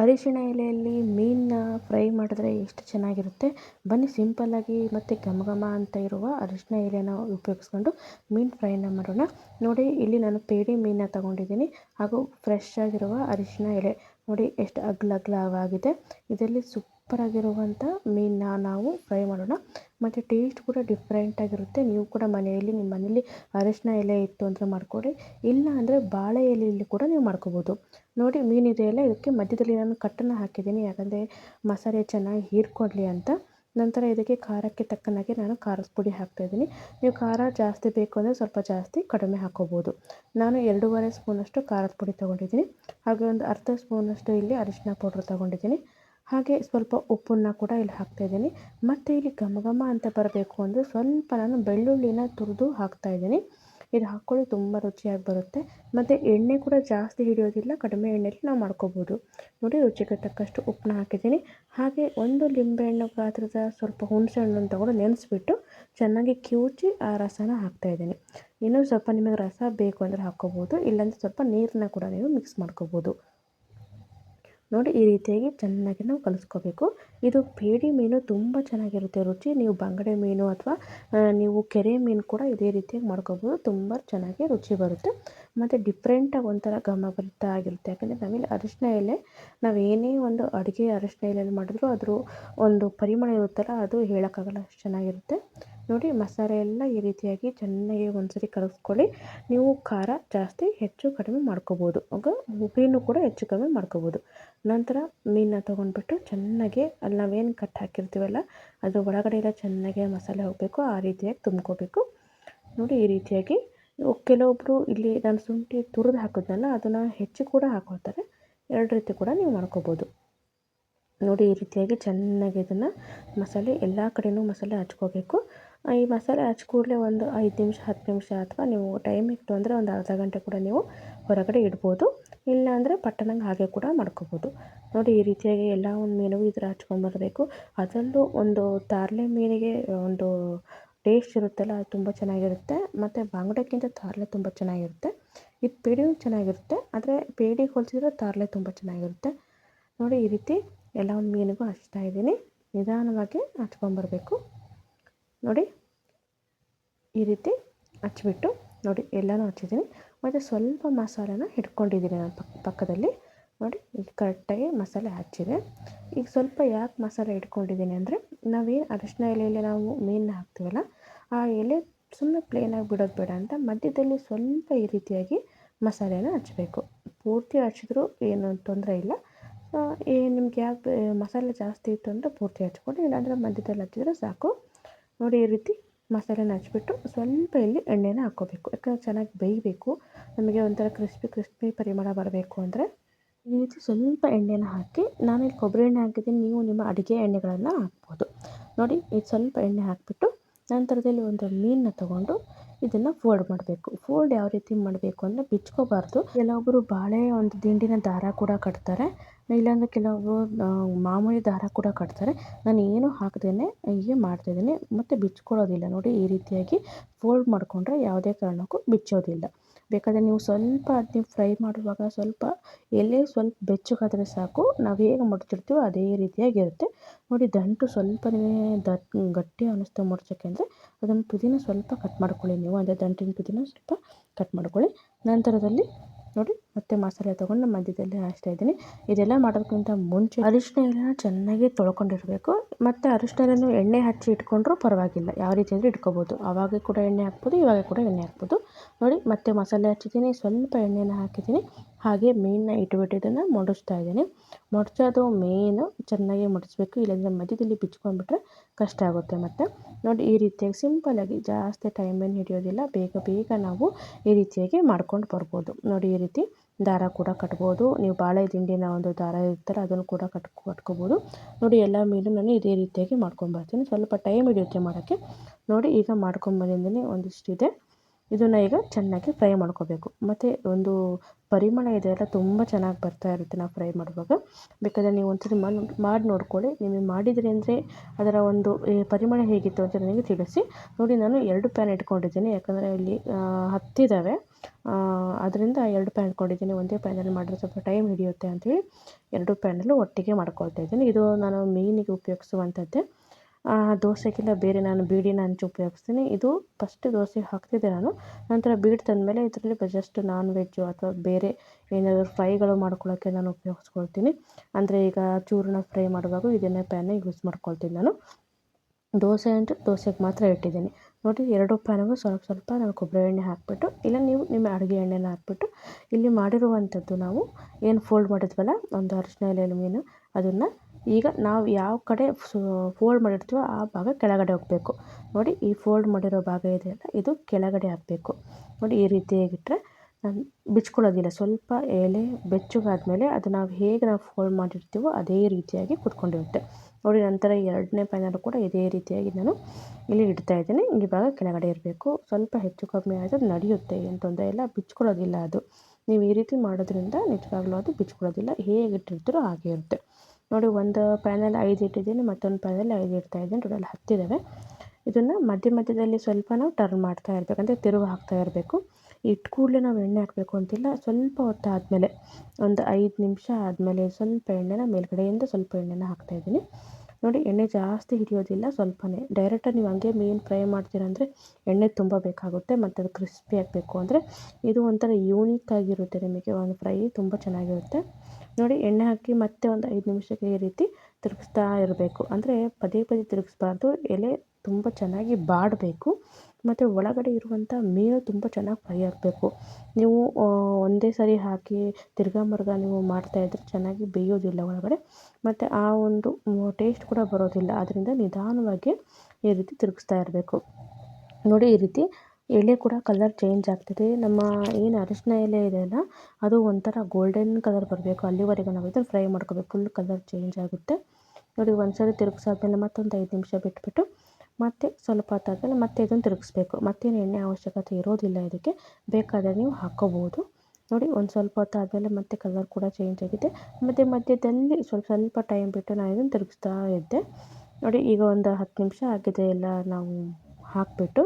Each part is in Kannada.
ಅರಿಶಿಣ ಎಲೆಯಲ್ಲಿ ಮೀನನ್ನ ಫ್ರೈ ಮಾಡಿದ್ರೆ ಎಷ್ಟು ಚೆನ್ನಾಗಿರುತ್ತೆ? ಬನ್ನಿ ಸಿಂಪಲ್ಲಾಗಿ ಮತ್ತು ಘಮ ಘಮ ಅಂತ ಇರುವ ಅರಿಶಿಣ ಎಲೆನ ಉಪಯೋಗಿಸ್ಕೊಂಡು ಮೀನು ಫ್ರೈನ ಮಾಡೋಣ. ನೋಡಿ, ಇಲ್ಲಿ ನಾನು ಪೇಡಿ ಮೀನನ್ನ ತಗೊಂಡಿದ್ದೀನಿ. ಹಾಗೂ ಫ್ರೆಶ್ ಆಗಿರುವ ಅರಿಶಿಣ ಎಲೆ. ನೋಡಿ, ಎಷ್ಟು ಅಗ್ಲ ಅಗ್ಲವಾಗಿದೆ. ಇದರಲ್ಲಿ ಸೂಪರಾಗಿರುವಂಥ ಮೀನನ್ನ ನಾವು ಫ್ರೈ ಮಾಡೋಣ. ಮತ್ತು ಟೇಸ್ಟ್ ಕೂಡ ಡಿಫ್ರೆಂಟಾಗಿರುತ್ತೆ ನೀವು ಕೂಡ ಮನೆಯಲ್ಲಿ, ನಿಮ್ಮ ಮನೇಲಿ ಅರಿಶಿನ ಎಲೆ ಇತ್ತು ಅಂದರೆ ಮಾಡ್ಕೊಳ್ಳಿ. ಇಲ್ಲ ಅಂದರೆ ಬಾಳೆ ಎಲೆಯಲ್ಲಿ ಕೂಡ ನೀವು ಮಾಡ್ಕೋಬೋದು. ನೋಡಿ ಮೀನು ಇದೆಯಲ್ಲ ಇದಕ್ಕೆ ಮಧ್ಯದಲ್ಲಿ ನಾನು ಕಟ್ಟನ್ನು ಹಾಕಿದ್ದೀನಿ. ಯಾಕಂದರೆ ಮಸಾಲೆ ಚೆನ್ನಾಗಿ ಹೀರ್ಕೊಳ್ಳಿ ಅಂತ. ನಂತರ ಇದಕ್ಕೆ ಖಾರಕ್ಕೆ ತಕ್ಕನಾಗೆ ನಾನು ಖಾರದ ಪುಡಿ ಹಾಕ್ತಾಯಿದ್ದೀನಿ ನೀವು ಖಾರ ಜಾಸ್ತಿ ಬೇಕು ಅಂದರೆ ಸ್ವಲ್ಪ ಜಾಸ್ತಿ ಕಡಿಮೆ ಹಾಕ್ಕೋಬೋದು ನಾನು ಎರಡೂವರೆ ಸ್ಪೂನಷ್ಟು ಖಾರದ ಪುಡಿ ತೊಗೊಂಡಿದ್ದೀನಿ. ಹಾಗೆ ಒಂದು ಅರ್ಧ ಸ್ಪೂನಷ್ಟು ಇಲ್ಲಿ ಅರಿಶಿನ ಪೌಡ್ರ್ ತೊಗೊಂಡಿದ್ದೀನಿ. ಹಾಗೆ ಸ್ವಲ್ಪ ಉಪ್ಪನ್ನು ಕೂಡ ಇಲ್ಲಿ ಹಾಕ್ತಾಯಿದ್ದೀನಿ ಮತ್ತು ಇಲ್ಲಿ ಘಮ ಘಮ ಅಂತ ಬರಬೇಕು ಅಂದರೆ ಸ್ವಲ್ಪ ನಾನು ಬೆಳ್ಳುಳ್ಳಿನ ತುರಿದು ಹಾಕ್ತಾಯಿದ್ದೀನಿ ಇದು ಹಾಕ್ಕೊಳ್ಳಿ, ತುಂಬ ರುಚಿಯಾಗಿ ಬರುತ್ತೆ. ಮತ್ತು ಎಣ್ಣೆ ಕೂಡ ಜಾಸ್ತಿ ಹಿಡಿಯೋದಿಲ್ಲ, ಕಡಿಮೆ ಎಣ್ಣೆಲಿ ನಾವು ಮಾಡ್ಕೋಬೋದು. ನೋಡಿ, ರುಚಿಗೆ ತಕ್ಕಷ್ಟು ಉಪ್ಪನ್ನ ಹಾಕಿದ್ದೀನಿ. ಹಾಗೆ ಒಂದು ಲಿಂಬೆಹಣ್ಣು ಗಾತ್ರದ ಸ್ವಲ್ಪ ಹುಣಸೆ ಹಣ್ಣನ್ನು ತೊಗೊಂಡು ನೆನೆಸ್ಬಿಟ್ಟು ಚೆನ್ನಾಗಿ ಕಿವುಚಿ ಆ ರಸನ ಹಾಕ್ತಾಯಿದ್ದೀನಿ ಇನ್ನೂ ಸ್ವಲ್ಪ ನಿಮಗೆ ರಸ ಬೇಕು ಅಂದರೆ ಹಾಕ್ಕೋಬೋದು, ಇಲ್ಲಾಂದರೆ ಸ್ವಲ್ಪ ನೀರನ್ನ ಕೂಡ ನೀವು ಮಿಕ್ಸ್ ಮಾಡ್ಕೋಬೋದು. ನೋಡಿ ಈ ರೀತಿಯಾಗಿ ಚೆನ್ನಾಗಿ ನಾವು ಕಲಿಸ್ಕೋಬೇಕು. ಇದು ಪೇಡಿ ಮೀನು ತುಂಬ ಚೆನ್ನಾಗಿರುತ್ತೆ ರುಚಿ. ನೀವು ಬಂಗಡೆ ಮೀನು ಅಥವಾ ನೀವು ಕೆರೆ ಮೀನು ಕೂಡ ಇದೇ ರೀತಿಯಾಗಿ ಮಾಡ್ಕೋಬೋದು. ತುಂಬ ಚೆನ್ನಾಗಿ ರುಚಿ ಬರುತ್ತೆ. ಮತ್ತು ಡಿಫ್ರೆಂಟಾಗಿ ಒಂಥರ ಘಮ ಬರ್ತಾ ಆಗಿರುತ್ತೆ. ಯಾಕಂದರೆ ನಾವಿಲ್ಲಿ ಅರಿಶಿನ ಎಲೆ, ನಾವು ಏನೇ ಒಂದು ಅಡುಗೆ ಅರಿಶಿನ ಎಲೆಯಲ್ಲಿ ಮಾಡಿದ್ರು ಅದ್ರ ಒಂದು ಪರಿಮಳ ಇರುತ್ತಲ್ಲ, ಅದು ಹೇಳೋಕ್ಕಾಗಲ್ಲ. ಅಷ್ಟು ಚೆನ್ನಾಗಿರುತ್ತೆ. ನೋಡಿ ಮಸಾಲೆ ಎಲ್ಲ ಈ ರೀತಿಯಾಗಿ ಚೆನ್ನಾಗಿ ಒಂದ್ಸರಿ ಕಲಸ್ಕೊಳ್ಳಿ. ನೀವು ಖಾರ ಜಾಸ್ತಿ, ಹೆಚ್ಚು ಕಡಿಮೆ ಮಾಡ್ಕೋಬೋದು. ಆಗ ಉಪ್ಪಿನೂ ಕೂಡ ಹೆಚ್ಚು ಕಡಿಮೆ ಮಾಡ್ಕೋಬೋದು. ನಂತರ ಮೀನನ್ನ ತೊಗೊಂಡ್ಬಿಟ್ಟು ಚೆನ್ನಾಗಿ ಅಲ್ಲಿ ನಾವೇನು ಕಟ್ ಹಾಕಿರ್ತೀವಲ್ಲ, ಅದು ಒಳಗಡೆ ಎಲ್ಲ ಚೆನ್ನಾಗಿ ಮಸಾಲೆ ಹೋಗಬೇಕು, ಆ ರೀತಿಯಾಗಿ ತುಂಬ್ಕೋಬೇಕು. ನೋಡಿ ಈ ರೀತಿಯಾಗಿ. ಕೆಲವೊಬ್ಬರು ಇಲ್ಲಿ ನಾನು ಶುಂಠಿ ತುರಿದು ಹಾಕಿದ್ನಲ್ಲ, ಅದನ್ನು ಹೆಚ್ಚು ಕೂಡ ಹಾಕೊಳ್ತಾರೆ. ಎರಡು ರೀತಿ ಕೂಡ ನೀವು ಮಾಡ್ಕೋಬೋದು. ನೋಡಿ ಈ ರೀತಿಯಾಗಿ ಚೆನ್ನಾಗಿ ಇದನ್ನು ಮಸಾಲೆ ಎಲ್ಲ ಕಡೆಯೂ ಮಸಾಲೆ ಹಚ್ಕೋಬೇಕು. ಈ ಮಸಾಲೆ ಹಚ್ಚ ಕೂಡಲೇ ಒಂದು ಐದು ನಿಮಿಷ, ಹತ್ತು ನಿಮಿಷ ಅಥವಾ ನೀವು ಟೈಮ್ ಇತ್ತು ಅಂದರೆ ಒಂದು ಅರ್ಧ ಗಂಟೆ ಕೂಡ ನೀವು ಹೊರಗಡೆ ಇಡ್ಬೋದು. ಇಲ್ಲ ಅಂದರೆ ಪಟ್ಟಣಂಗೆ ಹಾಗೆ ಕೂಡ ಮಾಡ್ಕೋಬೋದು. ನೋಡಿ, ಈ ರೀತಿಯಾಗಿ ಎಲ್ಲ ಒಂದು ಮೀನು ಈ ಥರ ಹಚ್ಕೊಂಡ್ಬರಬೇಕು ಅದರಲ್ಲೂ ಒಂದು ತಾರ್ಲೆ ಮೀನಿಗೆ ಒಂದು ಟೇಸ್ಟ್ ಇರುತ್ತಲ್ಲ, ಅದು ತುಂಬ ಚೆನ್ನಾಗಿರುತ್ತೆ. ಮತ್ತು ಬಾಂಗ್ಡಕ್ಕಿಂತ ತಾರ್ಲೆ ತುಂಬ ಚೆನ್ನಾಗಿರುತ್ತೆ. ಇದು ಪೇಡಿಯೂ ಚೆನ್ನಾಗಿರುತ್ತೆ, ಆದರೆ ಪೇಡಿಗೆ ಹೋಲಿಸಿದ್ರೆ ತಾರ್ಲೆ ತುಂಬ ಚೆನ್ನಾಗಿರುತ್ತೆ. ನೋಡಿ, ಈ ರೀತಿ ಎಲ್ಲ ಒಂದು ಮೀನಿಗೂ ಹಚ್ತಾ ಇದ್ದೀನಿ. ನಿಧಾನವಾಗಿ ಹಚ್ಕೊಂಬರ್ಬೇಕು ನೋಡಿ, ಈ ರೀತಿ ಹಚ್ಬಿಟ್ಟು ನೋಡಿ, ಎಲ್ಲನೂ ಹಚ್ಚಿದ್ದೀನಿ. ಮತ್ತು ಸ್ವಲ್ಪ ಮಸಾಲೆನ ಹಿಡ್ಕೊಂಡಿದ್ದೀನಿ ನಾನು ಪಕ್ಕ ಪಕ್ಕದಲ್ಲಿ. ನೋಡಿ, ಈಗ ಕರೆಕ್ಟಾಗಿ ಮಸಾಲೆ ಹಚ್ಚಿದೆ. ಈಗ ಸ್ವಲ್ಪ ಯಾಕೆ ಮಸಾಲೆ ಹಿಡ್ಕೊಂಡಿದ್ದೀನಿ ಅಂದರೆ, ನಾವೇನು ಅರಶಿನ ಎಲೆಯಲ್ಲಿ ನಾವು ಮೀನನ್ನ ಹಾಕ್ತೀವಲ್ಲ, ಆ ಎಲೆ ಸುಮ್ಮನೆ ಪ್ಲೇನಾಗಿ ಬಿಡೋದು ಬೇಡ ಅಂತ ಮಧ್ಯದಲ್ಲಿ ಸ್ವಲ್ಪ ಈ ರೀತಿಯಾಗಿ ಮಸಾಲೆನ ಹಚ್ಚಬೇಕು ಪೂರ್ತಿ ಹಚ್ಚಿದ್ರೂ ಏನು ತೊಂದರೆ ಇಲ್ಲ. ಏ, ನಿಮ್ಗೆ ಯಾಕೆ ಮಸಾಲೆ ಜಾಸ್ತಿ ಇತ್ತು ಅಂದರೆ ಪೂರ್ತಿ ಹಚ್ಕೊಂಡು, ಇಲ್ಲಾಂದರೆ ಮಧ್ಯದಲ್ಲಿ ಹಚ್ಚಿದ್ರೆ ಸಾಕು. ನೋಡಿ ಈ ರೀತಿ ಮಸಾಲೆನ ಹಚ್ಬಿಟ್ಟು ಸ್ವಲ್ಪ ಇಲ್ಲಿ ಎಣ್ಣೆನ ಹಾಕ್ಕೋಬೇಕು. ಯಾಕಂದರೆ ಚೆನ್ನಾಗಿ ಬೇಯಬೇಕು. ನಮಗೆ ಒಂಥರ ಕ್ರಿಸ್ಪಿ ಕ್ರಿಸ್ಪಿ ಪರಿಮಳ ಬರಬೇಕು ಅಂದರೆ ಈ ರೀತಿ ಸ್ವಲ್ಪ ಎಣ್ಣೆನ ಹಾಕಿ ನಾನಿಲ್ಲಿ ಕೊಬ್ಬರಿ ಎಣ್ಣೆ ಹಾಕಿದ್ದೀನಿ. ನೀವು ನಿಮ್ಮ ಅಡುಗೆ ಎಣ್ಣೆಗಳನ್ನು ಹಾಕ್ಬೋದು. ನೋಡಿ ಇದು ಸ್ವಲ್ಪ ಎಣ್ಣೆ ಹಾಕಿಬಿಟ್ಟು ನಂತರದಲ್ಲಿ ಒಂದು ಮೀನನ್ನ ತೊಗೊಂಡು ಇದನ್ನು ಫೋಲ್ಡ್ ಮಾಡಬೇಕು. ಫೋಲ್ಡ್ ಯಾವ ರೀತಿ ಮಾಡಬೇಕು ಅಂದರೆ ಬಿಚ್ಕೋಬಾರ್ದು. ಕೆಲವೊಬ್ಬರು ಬಾಳೆ ಒಂದು ದಿಂಡಿನ ದಾರ ಕೂಡ ಕಟ್ತಾರೆ. ಇಲ್ಲಾಂದರೆ ಕೆಲವೊಬ್ಬರು ಮಾಮೂಲಿ ದಾರ ಕೂಡ ಕಟ್ತಾರೆ. ನಾನು ಏನು ಹಾಕದೇನೆ ಹೀಗೆ ಮಾಡ್ತಾಯಿದ್ದೀನಿ ಮತ್ತು ಬಿಚ್ಕೊಳ್ಳೋದಿಲ್ಲ. ನೋಡಿ ಈ ರೀತಿಯಾಗಿ ಫೋಲ್ಡ್ ಮಾಡಿಕೊಂಡ್ರೆ ಯಾವುದೇ ಕಾರಣಕ್ಕೂ ಬಿಚ್ಚೋದಿಲ್ಲ. ಬೇಕಾದರೆ ನೀವು ಸ್ವಲ್ಪ ಅದನ್ನ ಫ್ರೈ ಮಾಡುವಾಗ ಸ್ವಲ್ಪ ಎಲೆ ಸ್ವಲ್ಪ ಬೆಚ್ಚಗಾದರೆ ಸಾಕು. ನಾವು ಹೇಗೆ ಮಡ್ಚಿರ್ತೀವೋ ಅದೇ ರೀತಿಯಾಗಿರುತ್ತೆ. ನೋಡಿ, ದಂಟು ಸ್ವಲ್ಪನೇ ದಟ್ ಗಟ್ಟಿ ಅನ್ನಿಸ್ತು ಮಡ್ಚೋಕ್ಕೆ ಅಂದರೆ ಅದನ್ನು ಪುದೀನ ಸ್ವಲ್ಪ ಕಟ್ ಮಾಡ್ಕೊಳ್ಳಿ ನೀವು. ಅಂದರೆ ದಂಟಿನ ತುದಿನ ಸ್ವಲ್ಪ ಕಟ್ ಮಾಡ್ಕೊಳ್ಳಿ. ನಂತರದಲ್ಲಿ ನೋಡಿ ಮಸಾಲೆ ತೊಗೊಂಡು ಮಧ್ಯದಲ್ಲಿ ಹಾಕ್ತಾ ಇದ್ದೀನಿ. ಇದೆಲ್ಲ ಮಾಡೋದಕ್ಕಿಂತ ಮುಂಚೆ ಅರಿಶಿನ ಎಲೆನ ಚೆನ್ನಾಗಿ ತೊಳ್ಕೊಂಡಿರಬೇಕು. ಮತ್ತು ಅರಿಶಿನ ಎಲೆನೂ ಎಣ್ಣೆ ಹಚ್ಚಿ ಇಟ್ಕೊಂಡ್ರೂ ಪರವಾಗಿಲ್ಲ. ಯಾವ ರೀತಿ ಅಂದರೆ ಇಟ್ಕೋಬೋದು. ಆವಾಗ ಕೂಡ ಎಣ್ಣೆ ಹಾಕ್ಬೋದು, ಇವಾಗ ಕೂಡ ಎಣ್ಣೆ ಹಾಕ್ಬೋದು. ನೋಡಿ, ಮತ್ತೆ ಮಸಾಲೆ ಹಚ್ಚಿದ್ದೀನಿ. ಸ್ವಲ್ಪ ಎಣ್ಣೆನ ಹಾಕಿದ್ದೀನಿ. ಹಾಗೆ ಮೀನನ್ನ ಇಟ್ಬಿಟ್ಟು ಮಡಿಸ್ತಾ ಇದ್ದೀನಿ. ಮಡ್ಚೋದು ಮೇನು ಚೆನ್ನಾಗಿ ಮಡಿಸ್ಬೇಕು. ಇಲ್ಲಾಂದರೆ ಮಧ್ಯದಲ್ಲಿ ಬಿಚ್ಕೊಂಡ್ಬಿಟ್ರೆ ಕಷ್ಟ ಆಗುತ್ತೆ ಮತ್ತು. ನೋಡಿ, ಈ ರೀತಿಯಾಗಿ ಸಿಂಪಲ್ಲಾಗಿ ಜಾಸ್ತಿ ಟೈಮ್ ಏನು ಹಿಡಿಯೋದಿಲ್ಲ. ಬೇಗ ಬೇಗ ನಾವು ಈ ರೀತಿಯಾಗಿ ಮಾಡ್ಕೊಂಡು ಬರ್ಬೋದು. ನೋಡಿ, ಈ ರೀತಿ. ದಾರ ಕೂಡ ಕಟ್ಬೋದು. ನೀವು ಬಾಳೆ ದಿಂಡಿನ ಒಂದು ದಾರ ಇರ್ತಾರೆ, ಅದನ್ನು ಕೂಡ ಕಟ್, ಕಟ್ಕೋಬೋದು. ನೋಡಿ ಎಲ್ಲ ಮೀನು ನಾನು ಇದೇ ರೀತಿಯಾಗಿ ಮಾಡ್ಕೊಂಬರ್ತೀನಿ ಸ್ವಲ್ಪ ಟೈಮ್ ಹಿಡಿಯುತ್ತೆ ಮಾಡೋಕ್ಕೆ. ನೋಡಿ ಈಗ ಮಾಡ್ಕೊಂಬಂದಿದ್ದೀನಿ ಒಂದಿಷ್ಟಿದೆ. ಇದನ್ನು ಈಗ ಚೆನ್ನಾಗಿ ಫ್ರೈ ಮಾಡ್ಕೋಬೇಕು. ಮತ್ತು ಒಂದು ಪರಿಮಳ ಇದೆಯಲ್ಲ ತುಂಬ ಚೆನ್ನಾಗಿ ಬರ್ತಾ ಇರುತ್ತೆ ನಾವು ಫ್ರೈ ಮಾಡುವಾಗ. ಬೇಕಾದರೆ ನೀವು ಒಂದ್ಸರಿ ಮಾಡಿ ಮಾಡಿ ನೋಡ್ಕೊಳ್ಳಿ. ನಿಮಗೆ ಮಾಡಿದರೆ ಅಂದರೆ ಅದರ ಒಂದು ಪರಿಮಳ ಹೇಗಿತ್ತು ಅಂತ ನನಗೆ ತಿಳಿಸಿ. ನೋಡಿ ನಾನು ಎರಡು ಪ್ಯಾನ್ ಇಟ್ಕೊಂಡಿದ್ದೀನಿ. ಯಾಕಂದರೆ ಇಲ್ಲಿ ಹತ್ತಿದ್ದಾವೆ. ಅದರಿಂದ ಎರಡು ಪ್ಯಾನ್ ಕೊಂಡಿದ್ದೀನಿ, ಒಂದೇ ಪ್ಯಾನಲ್ಲಿ ಮಾಡಿದ್ರೆ ಸ್ವಲ್ಪ ಟೈಮ್ ಹಿಡಿಯುತ್ತೆ ಅಂಥೇಳಿ ಎರಡು ಪ್ಯಾನಲ್ಲೂ ಒಟ್ಟಿಗೆ ಮಾಡ್ಕೊಳ್ತಾ ಇದ್ದೀನಿ. ಇದು ನಾನು ಮೀನಿಗೆ ಉಪಯೋಗಿಸುವಂಥದ್ದೇ. ದೋಸೆಗಿಂತ ಬೇರೆ ನಾನು ಬೀಡಿನ ಹಂಚು ಉಪಯೋಗಿಸ್ತೀನಿ. ಇದು ಫಸ್ಟ್ ದೋಸೆ ಹಾಕ್ತಿದ್ದೆ ನಾನು. ನಂತರ ಬೀಡ್ ತಂದಮೇಲೆ ಇದರಲ್ಲಿ ಜಸ್ಟ್ ನಾನ್ ವೆಜ್ಜು ಅಥವಾ ಬೇರೆ ಏನಾದರೂ ಫ್ರೈಗಳು ಮಾಡ್ಕೊಳ್ಳೋಕ್ಕೆ ನಾನು ಉಪಯೋಗಿಸ್ಕೊಳ್ತೀನಿ. ಅಂದರೆ ಈಗ ಚೂರನ್ನ ಫ್ರೈ ಮಾಡುವಾಗ ಇದನ್ನೇ ಪ್ಯಾನೇ ಯೂಸ್ ಮಾಡ್ಕೊಳ್ತೀನಿ ನಾನು. ದೋಸೆ ಅಂತೂ ದೋಸೆಗೆ ಮಾತ್ರ ಇಟ್ಟಿದ್ದೀನಿ. ನೋಡಿ, ಎರಡು ಪ್ಯಾನಿಗೂ ಸ್ವಲ್ಪ ಸ್ವಲ್ಪ ನಾವು ಕೊಬ್ಬರಿ ಎಣ್ಣೆ ಹಾಕಿಬಿಟ್ಟು, ಇಲ್ಲ ನೀವು ನಿಮ್ಮ ಅಡುಗೆ ಎಣ್ಣೆನ ಹಾಕ್ಬಿಟ್ಟು, ಇಲ್ಲಿ ಮಾಡಿರುವಂಥದ್ದು ನಾವು ಏನು ಫೋಲ್ಡ್ ಮಾಡಿದ್ವಲ್ಲ, ಒಂದು ಅರಿಶಿನ ಎಲೆ ಮೀನು, ಅದನ್ನು ಈಗ ನಾವು ಯಾವ ಕಡೆ ಫೋಲ್ಡ್ ಮಾಡಿರ್ತೀವೋ ಆ ಭಾಗ ಕೆಳಗಡೆ ಹೋಗಬೇಕು. ನೋಡಿ, ಈ ಫೋಲ್ಡ್ ಮಾಡಿರೋ ಭಾಗ ಇದೆಯಲ್ಲ ಇದು ಕೆಳಗಡೆ ಹಾಕಬೇಕು. ನೋಡಿ, ಈ ರೀತಿಯಾಗಿಟ್ಟರೆ ಬಿಚ್ಕೊಳ್ಳೋದಿಲ್ಲ, ಸ್ವಲ್ಪ ಎಲೆ ಬೆಚ್ಚಗಾದಮೇಲೆ ಅದು ನಾವು ಹೇಗೆ ನಾವು ಫೋಲ್ಡ್ ಮಾಡಿರ್ತೀವೋ ಅದೇ ರೀತಿಯಾಗಿ ಕೂತ್ಕೊಂಡಿರುತ್ತೆ. ನೋಡಿ, ನಂತರ ಎರಡನೇ ಪ್ಯಾನಲ್ಲೂ ಕೂಡ ಇದೇ ರೀತಿಯಾಗಿ ನಾನು ಇಲ್ಲಿ ಇಡ್ತಾ ಇದ್ದೀನಿ. ಇವಾಗ ಕೆಳಗಡೆ ಇರಬೇಕು. ಸ್ವಲ್ಪ ಹೆಚ್ಚು ಕಮ್ಮಿ ಆದರೆ ನಡೆಯುತ್ತೆ, ಏನು ತೊಂದರೆ ಇಲ್ಲ. ಬಿಚ್ಕೊಳ್ಳೋದಿಲ್ಲ ಅದು. ನೀವು ಈ ರೀತಿ ಮಾಡೋದ್ರಿಂದ ನಿಜವಾಗ್ಲೂ ಅದು ಬಿಚ್ಕೊಳ್ಳೋದಿಲ್ಲ. ಹೇಗೆ ಇಟ್ಟಿರ್ತೀರೋ ಹಾಗೆ ಇರುತ್ತೆ. ನೋಡಿ, ಒಂದು ಪ್ಯಾನಲ್ ಐದು ಇಟ್ಟಿದ್ದೀನಿ, ಮತ್ತೊಂದು ಪ್ಯಾನಲ್ ಐದು ಇಡ್ತಾ ಇದ್ದೀನಿ. ಟೋಟಲ್ ಹತ್ತಿದ್ದಾವೆ. ಇದನ್ನು ಮಧ್ಯ ಮಧ್ಯದಲ್ಲಿ ಸ್ವಲ್ಪ ನಾವು ಟರ್ನ್ ಮಾಡ್ತಾ ಇರಬೇಕು. ಅಂದರೆ ತಿರುವು ಹಾಕ್ತಾ ಇರಬೇಕು. ಇಟ್ಟ ಕೂಡಲೇ ನಾವು ಎಣ್ಣೆ ಹಾಕಬೇಕು ಅಂತಿಲ್ಲ, ಸ್ವಲ್ಪ ಹೊತ್ತು ಆದಮೇಲೆ ಒಂದು ಐದು ನಿಮಿಷ ಆದಮೇಲೆ ಸ್ವಲ್ಪ ಎಣ್ಣೆನ ಮೇಲ್ಗಡೆಯಿಂದ ಸ್ವಲ್ಪ ಎಣ್ಣೆನ ಹಾಕ್ತಾಯಿದ್ದೀನಿ ನೋಡಿ ಎಣ್ಣೆ ಜಾಸ್ತಿ ಹಿಡಿಯೋದಿಲ್ಲ, ಸ್ವಲ್ಪನೇ. ಡೈರೆಕ್ಟಾಗಿ ನೀವು ಹಂಗೆ ಮೀನು ಫ್ರೈ ಮಾಡ್ತೀರಂದರೆ ಎಣ್ಣೆ ತುಂಬ ಬೇಕಾಗುತ್ತೆ, ಮತ್ತು ಅದು ಕ್ರಿಸ್ಪಿ ಆಗಬೇಕು ಅಂದರೆ ಇದು ಒಂಥರ ಯೂನಿಕ್ ಆಗಿರುತ್ತೆ ನಿಮಗೆ, ಒಂದು ಫ್ರೈ ತುಂಬ ಚೆನ್ನಾಗಿರುತ್ತೆ. ನೋಡಿ ಎಣ್ಣೆ ಹಾಕಿ ಮತ್ತೆ ಒಂದು ಐದು ನಿಮಿಷಕ್ಕೆ ಈ ರೀತಿ ತಿರುಗಿಸ್ತಾ ಇರಬೇಕು. ಅಂದರೆ ಪದೇ ಪದೇ ತಿರುಗಿಸ್ಬಾರ್ದು, ಎಲೆ ತುಂಬ ಚೆನ್ನಾಗಿ ಬಾಡಬೇಕು. ಮತ್ತು ಒಳಗಡೆ ಇರುವಂಥ ಮೀನು ತುಂಬ ಚೆನ್ನಾಗಿ ಫ್ರೈ ಆಗಬೇಕು. ನೀವು ಒಂದೇ ಸರಿ ಹಾಕಿ ತಿರ್ಗಾ ಮರ್ಗಾ ನೀವು ಮಾಡ್ತಾಯಿದ್ರೆ ಚೆನ್ನಾಗಿ ಬೇಯೋದಿಲ್ಲ ಒಳಗಡೆ. ಮತ್ತು ಆ ಒಂದು ಟೇಸ್ಟ್ ಕೂಡ ಬರೋದಿಲ್ಲ. ಅದರಿಂದ ನಿಧಾನವಾಗಿ ಈ ರೀತಿ ತಿರುಗಿಸ್ತಾ ಇರಬೇಕು. ನೋಡಿ, ಈ ರೀತಿ ಎಲೆ ಕೂಡ ಕಲರ್ ಚೇಂಜ್ ಆಗ್ತಿದೆ. ನಮ್ಮ ಏನು ಅರಿಶಿನ ಎಲೆ ಇದೆಯಲ್ಲ ಅದು ಒಂಥರ ಗೋಲ್ಡನ್ ಕಲರ್ ಬರಬೇಕು. ಅಲ್ಲಿವರೆಗೂ ನಾವು ಇದನ್ನು ಫ್ರೈ ಮಾಡ್ಕೋಬೇಕು. ಫುಲ್ ಕಲರ್ ಚೇಂಜ್ ಆಗುತ್ತೆ. ನೋಡಿ ಒಂದು ಸರಿ ತಿರುಗಿಸಾದ್ಮೇಲೆ ಮತ್ತೊಂದು ಐದು ನಿಮಿಷ ಬಿಟ್ಬಿಟ್ಟು ಮತ್ತೆ ಸ್ವಲ್ಪ ಹೊತ್ತಾದಮೇಲೆ ಮತ್ತೆ ಇದನ್ನು ತಿರುಗಿಸ್ಬೇಕು. ಮತ್ತೇನು ಎಣ್ಣೆ ಅವಶ್ಯಕತೆ ಇರೋದಿಲ್ಲ ಇದಕ್ಕೆ. ಬೇಕಾದರೆ ನೀವು ಹಾಕ್ಕೋಬೋದು ನೋಡಿ, ಒಂದು ಸ್ವಲ್ಪ ಹೊತ್ತಾದಮೇಲೆ ಮತ್ತೆ ಕಲರ್ ಕೂಡ ಚೇಂಜ್ ಆಗಿದೆ. ಮತ್ತು ಮಧ್ಯದಲ್ಲಿ ಸ್ವಲ್ಪ ಸ್ವಲ್ಪ ಟೈಮ್ ಬಿಟ್ಟು ನಾನು ಇದನ್ನು ತಿರುಗಿಸ್ತಾ ಇದ್ದೆ. ನೋಡಿ, ಈಗ ಒಂದು ಹತ್ತು ನಿಮಿಷ ಆಗಿದೆ ಎಲ್ಲ ನಾವು ಹಾಕಿಬಿಟ್ಟು.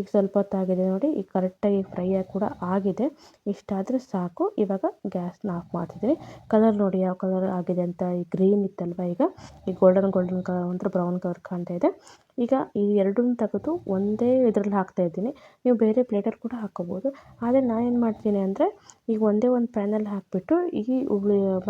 ಈಗ ಸ್ವಲ್ಪ ಹೊತ್ತಾಗಿದೆ ನೋಡಿ. ಈಗ ಕರೆಕ್ಟಾಗಿ ಫ್ರೈ ಆಗಿ ಕೂಡ ಆಗಿದೆ. ಇಷ್ಟಾದರೆ ಸಾಕು. ಇವಾಗ ಗ್ಯಾಸ್ನ ಆಫ್ ಮಾಡ್ತಿದ್ದೀನಿ. ಕಲರ್ ನೋಡಿ ಯಾವ ಕಲರ್ ಆಗಿದೆ ಅಂತ. ಈ ಗ್ರೀನ್ ಇತ್ತಲ್ವ ಈಗ? ಈ ಗೋಲ್ಡನ್ ಗೋಲ್ಡನ್ ಕಲರ್ ಅಂದರೆ ಬ್ರೌನ್ ಕಲರ್ ಕಾಣ್ತಾ ಇದೆ. ಈಗ ಈ ಎರಡನ್ನೂ ತೆಗೆದು ಒಂದೇ ಇದರಲ್ಲಿ ಹಾಕ್ತಾಯಿದ್ದೀನಿ ನೀವು ಬೇರೆ ಪ್ಲೇಟಲ್ಲಿ ಕೂಡ ಹಾಕ್ಕೋಬೋದು. ಆದರೆ ನಾನೇನು ಮಾಡ್ತೀನಿ ಅಂದರೆ, ಈಗ ಒಂದೇ ಒಂದು ಪ್ಯಾನಲ್ಲಿ ಹಾಕಿಬಿಟ್ಟು ಈ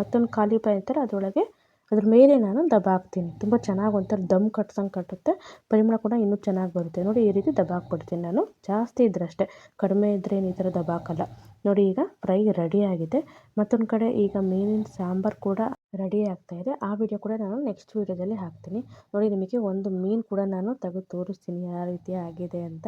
ಮತ್ತೊಂದು ಖಾಲಿ ಪ್ಯಾನ್ ಇರ್ತಾರೆ ಅದರೊಳಗೆ ಅದ್ರ ಮೇಲೆ ನಾನು ದಬ ಹಾಕ್ತೀನಿ ತುಂಬ ಚೆನ್ನಾಗಿ ಒಂಥರ ದಮ್ ಕಟ್ಸಂಗೆ ಕಟ್ಟುತ್ತೆ. ಪರಿಮಳ ಕೂಡ ಇನ್ನೂ ಚೆನ್ನಾಗಿ ಬರುತ್ತೆ. ನೋಡಿ ಈ ರೀತಿ ದಬ್ಬ ಹಾಕ್ಬಿಡ್ತೀನಿ ನಾನು. ಜಾಸ್ತಿ ಇದ್ರೆ ಅಷ್ಟೇ. ಕಡಿಮೆ ಇದ್ದರೆ ಏನು ಈ ಥರ ದಬ್ಬ ಹಾಕಲ್ಲ ನೋಡಿ ಈಗ ಫ್ರೈ ರೆಡಿಯಾಗಿದೆ ಮತ್ತೊಂದು ಕಡೆ ಈಗ ಮೀನಿನ ಸಾಂಬಾರು ಕೂಡ ರೆಡಿ ಆಗ್ತಾ ಇದೆ. ಆ ವಿಡಿಯೋ ಕೂಡ ನಾನು ನೆಕ್ಸ್ಟ್ ವೀಡಿಯೋದಲ್ಲಿ ಹಾಕ್ತೀನಿ. ನೋಡಿ ನಿಮಗೆ ಒಂದು ಮೀನು ಕೂಡ ನಾನು ತೆಗೆದು ತೋರಿಸ್ತೀನಿ. ಯಾವ ರೀತಿ ಆಗಿದೆ ಅಂತ.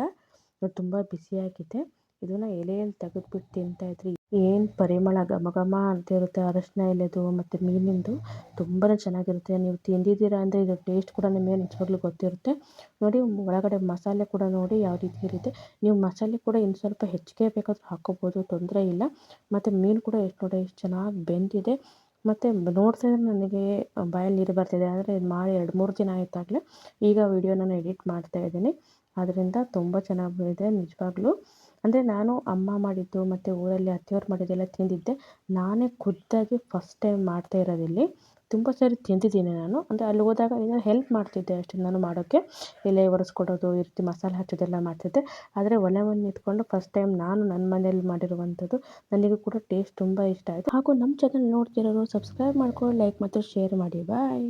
ತುಂಬ ಬಿಸಿಯಾಗಿದೆ. ಇದನ್ನು ಎಲೆಯಲ್ಲಿ ತೆಗೆದ್ಬಿಟ್ಟು ತಿಂತಾಯಿದ್ರೆ ಏನು ಪರಿಮಳ ಘಮ ಘಮ ಅಂತ ಇರುತ್ತೆ, ಅರಶಿನ ಎಲೆದು ಮತ್ತು ಮೀನಿಂದು ತುಂಬಾ ಚೆನ್ನಾಗಿರುತ್ತೆ. ನೀವು ತಿಂದಿದ್ದೀರಾ ಅಂದರೆ ಇದ್ರ ಟೇಸ್ಟ್ ಕೂಡ ನಿಮಗೆ ನಿಜವಾಗ್ಲೂ ಗೊತ್ತಿರುತ್ತೆ. ನೋಡಿ, ಒಳಗಡೆ ಮಸಾಲೆ ಕೂಡ ನೋಡಿ ಯಾವ ರೀತಿ ಇರುತ್ತೆ. ನೀವು ಮಸಾಲೆ ಕೂಡ ಇನ್ನು ಸ್ವಲ್ಪ ಹೆಚ್ಚಿಗೆ ಬೇಕಾದರೂ ಹಾಕ್ಕೋಬೋದು ತೊಂದರೆ ಇಲ್ಲ. ಮತ್ತು ಮೀನು ಕೂಡ ಎಷ್ಟು ನೋಡಿ ಎಷ್ಟು ಚೆನ್ನಾಗಿ ಬೆಂದಿದೆ. ಮತ್ತು ನೋಡ್ತಾ ನನಗೆ ಬಾಯಲ್ಲಿ ನೀರು ಬರ್ತಿದೆ, ಆದರೆ ಇದು ಮಾಡಿ ಎರಡು ಮೂರು ದಿನ ಆಯ್ತಾಗಲೇ ಈಗ ವಿಡಿಯೋ ನಾನು ಎಡಿಟ್ ಮಾಡ್ತಾ ಇದ್ದೀನಿ. ಆದ್ದರಿಂದ ತುಂಬ ಚೆನ್ನಾಗಿ ಬಂದಿದೆ ನಿಜವಾಗ್ಲೂ. ಅಂದರೆ ನಾನು ಅಮ್ಮ ಮಾಡಿದ್ದು ಮತ್ತು ಊರಲ್ಲಿ ಅತ್ತೆಯವ್ರು ಮಾಡಿದ್ದೆಲ್ಲ ತಿಂದಿದ್ದೆ. ನಾನೇ ಖುದ್ದಾಗಿ ಫಸ್ಟ್ ಟೈಮ್ ಮಾಡ್ತಾ ಇರೋದಿಲ್ಲಿ. ತುಂಬ ಸರಿ ತಿಂದಿದ್ದೀನಿ ನಾನು. ಅಂದರೆ ಅಲ್ಲಿ ಹೋದಾಗ ಏನೋ ಹೆಲ್ಪ್ ಮಾಡ್ತಿದ್ದೆ ಅಷ್ಟೇ ನಾನು ಮಾಡೋಕ್ಕೆ. ಎಲೆ ಒರೆಸ್ಕೊಡೋದು, ಈ ರೀತಿ ಮಸಾಲೆ ಹಚ್ಚೋದೆಲ್ಲ ಮಾಡ್ತಿದ್ದೆ. ಆದರೆ ಒಲೆ ಮೇಲೆ ನಿಂತ್ಕೊಂಡು ಫಸ್ಟ್ ಟೈಮ್ ನಾನು ನನ್ನ ಮನೇಲಿ ಮಾಡಿರುವಂಥದ್ದು ನನಗೂ ಕೂಡ ಟೇಸ್ಟ್ ತುಂಬ ಇಷ್ಟ ಆಯಿತು. ಹಾಗೂ ನಮ್ಮ ಚಾನಲ್ ನೋಡ್ತಿರೋರು ಸಬ್ಸ್ಕ್ರೈಬ್ ಮಾಡ್ಕೊಂಡು ಲೈಕ್ ಮತ್ತು ಶೇರ್ ಮಾಡಿ. ಬಾಯ್